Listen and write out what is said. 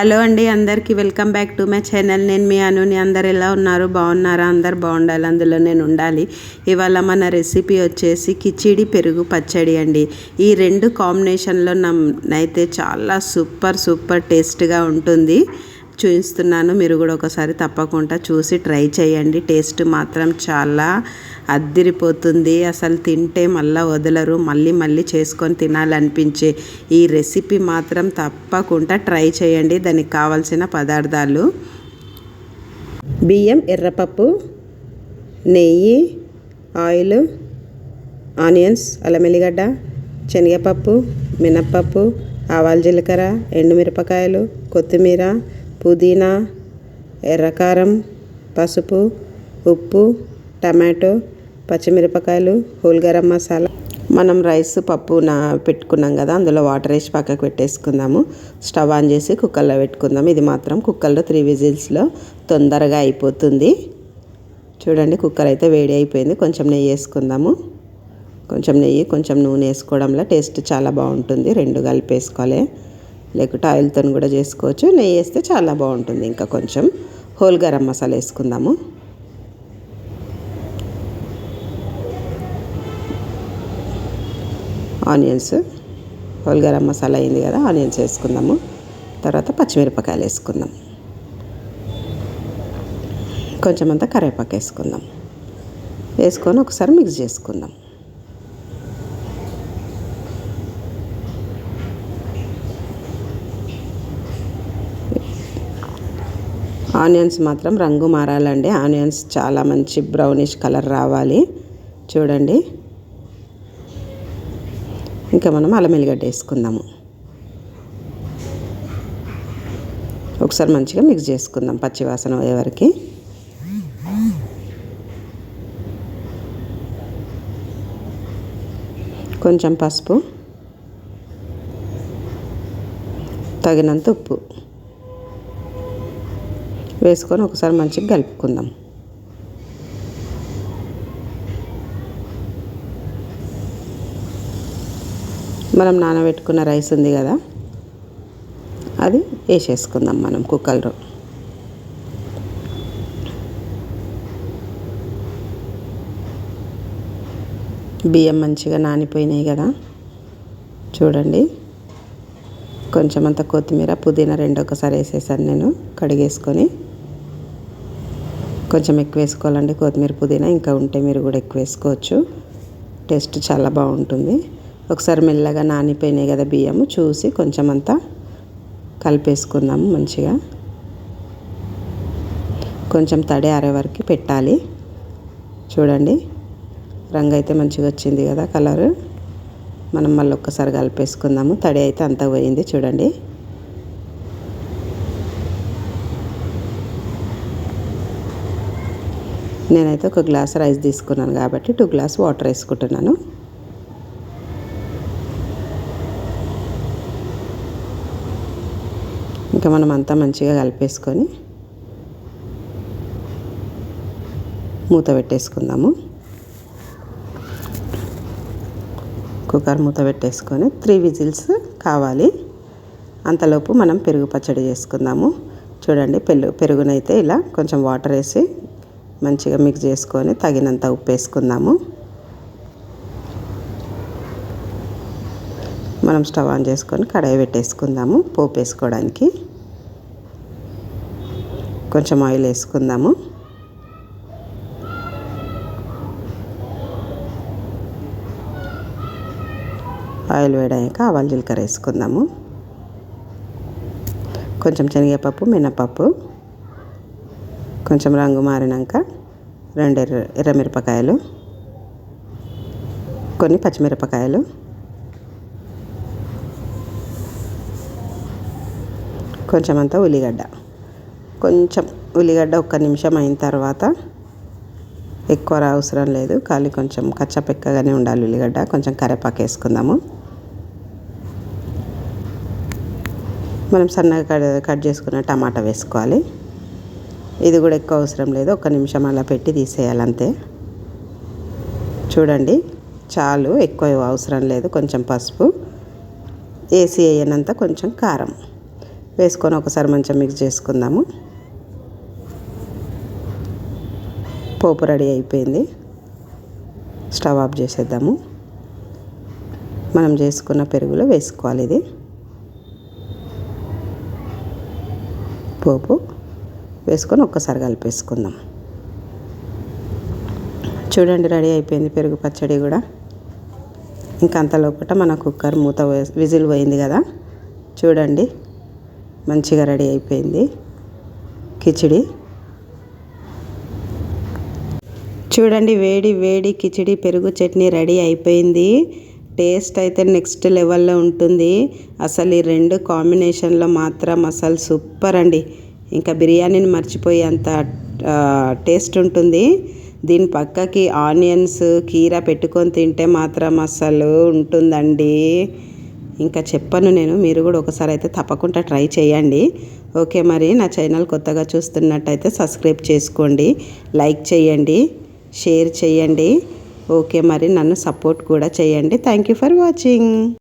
Hello అండి అందరికీ welcome back to my channel. నేను మీ అనుని. అందరు ఎలా ఉన్నారు? బాగున్నారా? అందరు బాగుండాలి. అందులో నేను ఉండాలి. ఇవాళ మన రెసిపీ వచ్చేసి కిచిడి పెరుగు పచ్చడి అండి. ఈ రెండు కాంబినేషన్లో నైతే చాలా సూపర్ సూపర్ టేస్ట్గా ఉంటుంది. చూపిస్తున్నాను మీరు కూడా ఒకసారి తప్పకుండా చూసి ట్రై చేయండి. టేస్ట్ మాత్రం చాలా అద్దిరిపోతుంది. అసలు తింటే మళ్ళీ వదలరు. మళ్ళీ మళ్ళీ చేసుకొని తినాలనిపించే ఈ రెసిపీ మాత్రం తప్పకుండా ట్రై చేయండి. దానికి కావాల్సిన పదార్థాలు బియ్యం ఎర్రపప్పు నెయ్యి ఆయిల్ ఆనియన్స్ అల్లం ఎల్లిగడ్డ శనగపప్పు మినప్పప్పు ఆవాల జీలకర్ర ఎండుమిరపకాయలు కొత్తిమీర పుదీనా ఎర్రకారం పసుపు ఉప్పు టమాటో పచ్చిమిరపకాయలు హోల్ గరం మసాలా. మనం రైస్ పప్పు నా పెట్టుకున్నాం కదా అందులో వాటర్ వేసి పక్కకు పెట్టేసుకుందాము. స్టవ్ ఆన్ చేసి కుక్కర్లో పెట్టుకుందాం. ఇది మాత్రం కుక్కర్లో త్రీ విజిల్స్లో తొందరగా అయిపోతుంది. చూడండి కుక్కర్ అయితే వేడి అయిపోయింది. కొంచెం నెయ్యి వేసుకుందాము. కొంచెం నెయ్యి కొంచెం నూనె వేసుకోవడంలో టేస్ట్ చాలా బాగుంటుంది. రెండు కలిపేసుకోవాలి. లేకుంటే ఆయిల్తో కూడా చేసుకోవచ్చు. నెయ్యి వేస్తే చాలా బాగుంటుంది. ఇంకా కొంచెం హోల్ గరం మసాలా వేసుకుందాము. ఆనియన్స్. హోల్ గరం మసాలా అయింది కదా ఆనియన్స్ వేసుకుందాము. తర్వాత పచ్చిమిరపకాయలు వేసుకుందాం. కొంచెం అంతా కరివేపాకు వేసుకుందాం. వేసుకొని ఒకసారి మిక్స్ చేసుకుందాం. ఆనియన్స్ మాత్రం రంగు మారాలండి. ఆనియన్స్ చాలా మంచి బ్రౌనిష్ కలర్ రావాలి. చూడండి. ఇంకా మనం అల్లం ఎల్లిగడ్డ వేసుకుందాము. ఒకసారి మంచిగా మిక్స్ చేసుకుందాం పచ్చివాసన వరకు. కొంచెం పసుపు. తగినంత ఉప్పు. వేసుకొని ఒకసారి మంచిగా కలుపుకుందాం. మనం నానబెట్టుకున్న రైస్ ఉంది కదా అది వేసేసుకుందాం మనం కుక్కర్లో. బియ్యం మంచిగా నానిపోయినాయి కదా చూడండి. కొంచెం అంత కొత్తిమీర పుదీనా రెండు ఒకసారి వేసేసాను నేను కడిగేసుకొని. కొంచెం ఎక్కువ వేసుకోవాలండి. కొత్తిమీర పుదీనా ఇంకా ఉంటే మీరు కూడా ఎక్కువ వేసుకోవచ్చు. టేస్ట్ చాలా బాగుంటుంది. ఒకసారి మెల్లగా నానిపోయినాయి కదా బియ్యము చూసి కొంచెం అంతా కలిపేసుకుందాము మంచిగా. కొంచెం తడి ఆరే వరకు పెట్టాలి. చూడండి రంగు అయితే మంచిగా వచ్చింది కదా కలరు. మనం మళ్ళీ ఒక్కసారి కలిపేసుకుందాము. తడి అయితే అంతా పోయింది చూడండి. నేనైతే ఒక గ్లాస్ రైస్ తీసుకున్నాను కాబట్టి టూ గ్లాస్ వాటర్ వేసుకుంటున్నాను. ఇంకా మనం అంతా మంచిగా కలిపేసుకొని మూత పెట్టేసుకుందాము. కుక్కర్ మూత పెట్టేసుకొని త్రీ విజిల్స్ కావాలి. అంతలోపు మనం పెరుగు పచ్చడి చేసుకుందాము. చూడండి పెరుగు పెరుగునైతే ఇలా కొంచెం వాటర్ వేసి మంచిగా మిక్స్ చేసుకొని తగినంత ఉప్పు వేసుకుందాము మనం స్టవ్ ఆన్ చేసుకొని కడాయి పెట్టేసుకుందాము పోపు వేసుకోవడానికి కొంచెం ఆయిల్ వేసుకుందాము. ఆయిల్ వేడాక ఆవాలు జీలకర్ర వేసుకుందాము. కొంచెం శనగపప్పు మినపప్పు. కొంచెం రంగు మారినాక రెండు ఎర్ర ఎర్రమిరపకాయలు కొన్ని పచ్చిమిరపకాయలు కొంచెం అంతా ఉల్లిగడ్డ. కొంచెం ఉల్లిగడ్డ ఒక్క నిమిషం అయిన తర్వాత ఎక్కువ అవసరం లేదు ఖాళీ కొంచెం కచ్చపెక్కగానే ఉండాలి ఉల్లిగడ్డ. కొంచెం కరివేపాకు వేసుకుందాము. మనం సన్నగా కట్ కట్ చేసుకున్న టమాటా వేసుకోవాలి. ఇది కూడా ఎక్కువ అవసరం లేదు. ఒక నిమిషం అలా పెట్టి తీసేయాలి అంతే. చూడండి చాలు ఎక్కువ అవసరం లేదు కొంచెం పసుపు. వేసి వేయనంత కొంచెం కారం. వేసుకొని ఒకసారి మంచిగా మిక్స్ చేసుకుందాము. పోపు రెడీ అయిపోయింది. స్టవ్ ఆఫ్ చేసేద్దాము. మనం చేసుకున్న పెరుగులో వేసుకోవాలి ఇది. పోపు. వేసుకొని ఒక్కసారి కలిపేసుకుందాం. చూడండి రెడీ అయిపోయింది పెరుగు పచ్చడి కూడా. ఇంకా అంతలోపట మన కుక్కర్ మూత విజిల్ పోయింది కదా. చూడండి మంచిగా రెడీ అయిపోయింది కిచిడి. చూడండి వేడి వేడి కిచిడి పెరుగు చట్నీ రెడీ అయిపోయింది. టేస్ట్ అయితే నెక్స్ట్ లెవెల్లో ఉంటుంది. అసలు ఈ రెండు కాంబినేషన్లో మాత్రం అసలు సూపర్ అండి. ఇంకా బిర్యానీని మర్చిపోయేంత టేస్ట్ ఉంటుంది. దీని పక్కకి ఆనియన్స్ కీర పెట్టుకొని తింటే మాత్రం అసలు ఉంటుందండి. ఇంకా చెప్పను నేను మీరు కూడా ఒకసారి అయితే తప్పకుండా ట్రై చేయండి. ఓకే మరి నా ఛానల్ కొత్తగా చూస్తున్నట్టయితే సబ్స్క్రైబ్ చేసుకోండి లైక్ చేయండి షేర్ చేయండి. ఓకే మరి నన్ను సపోర్ట్ కూడా చేయండి. Thank you for watching.